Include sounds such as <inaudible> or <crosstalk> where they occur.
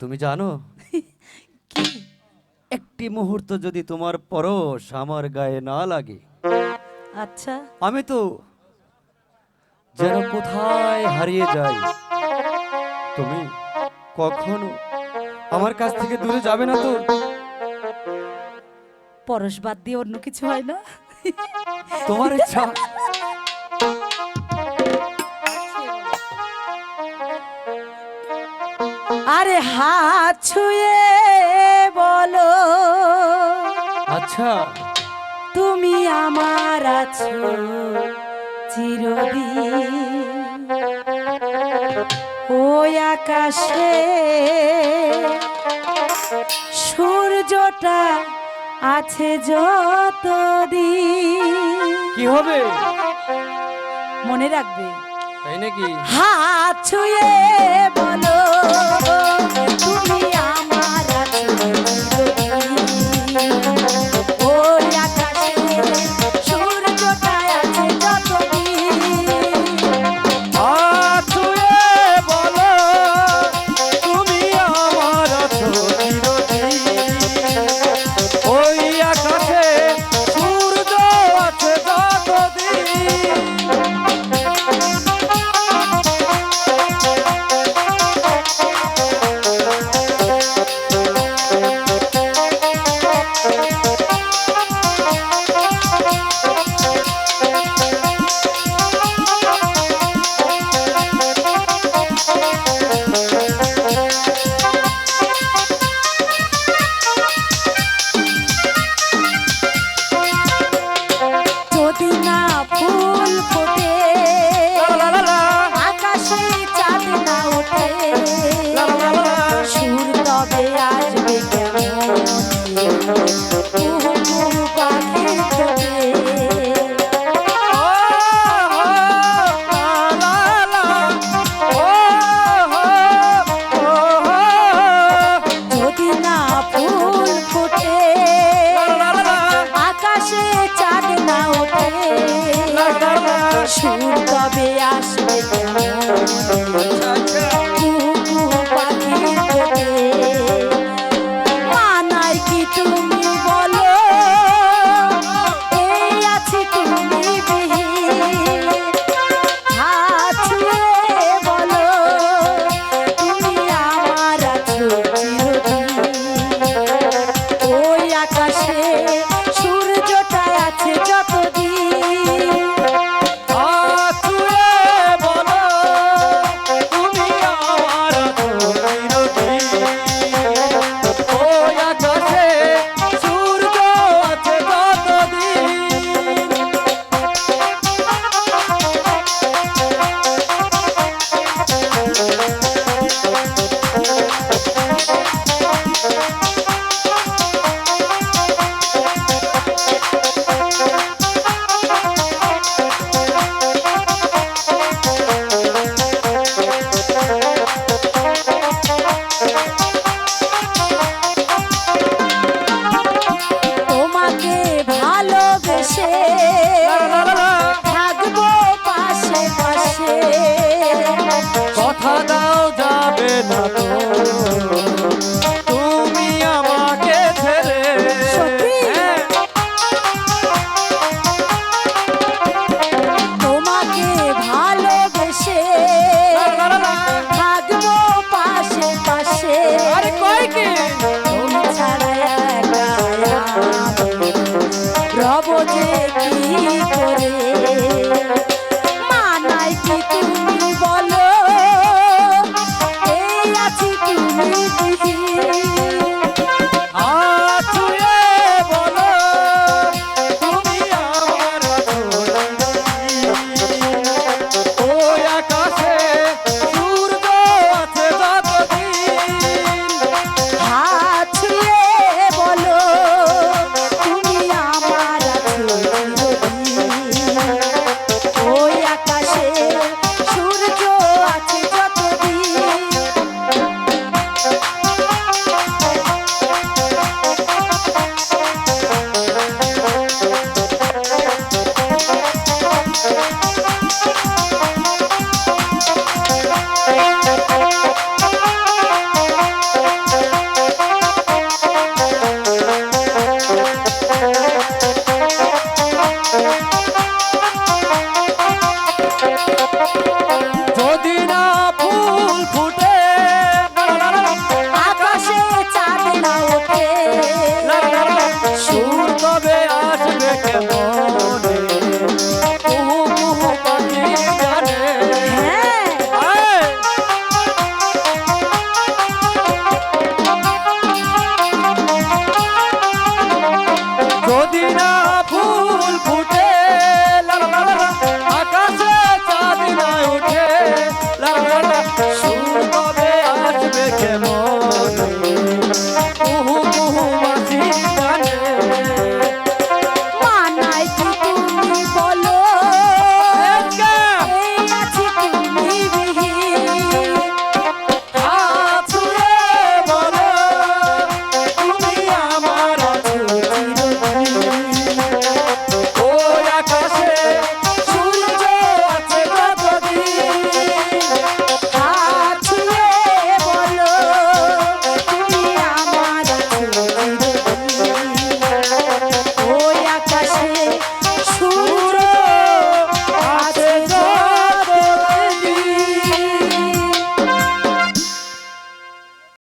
তুমি জানো? <laughs> কি? একটি মুহূর্ত যদি তোমার পরশ আমার গায়ে না লাগে। আচ্ছা। আমি তো যেন কোথায় হারিয়ে যাই। তুমি কখনো আমার কাছ থেকে দূরে যাবে না তো? পরশ বাদ দিয়ে অন্য কিছু হয় না? তোমার ইচ্ছা আরে হাত ছুঁয়ে বলো আচ্ছা। তুমি আমার আছো চিরদিন। ওই আকাশে সূর্যটা আছে যতদিন। কি হবে? মনে রাখবে। তাই নাকি? হাত ছুঁয়ে বলো আসবে কেমন tip. Bye. Yeah.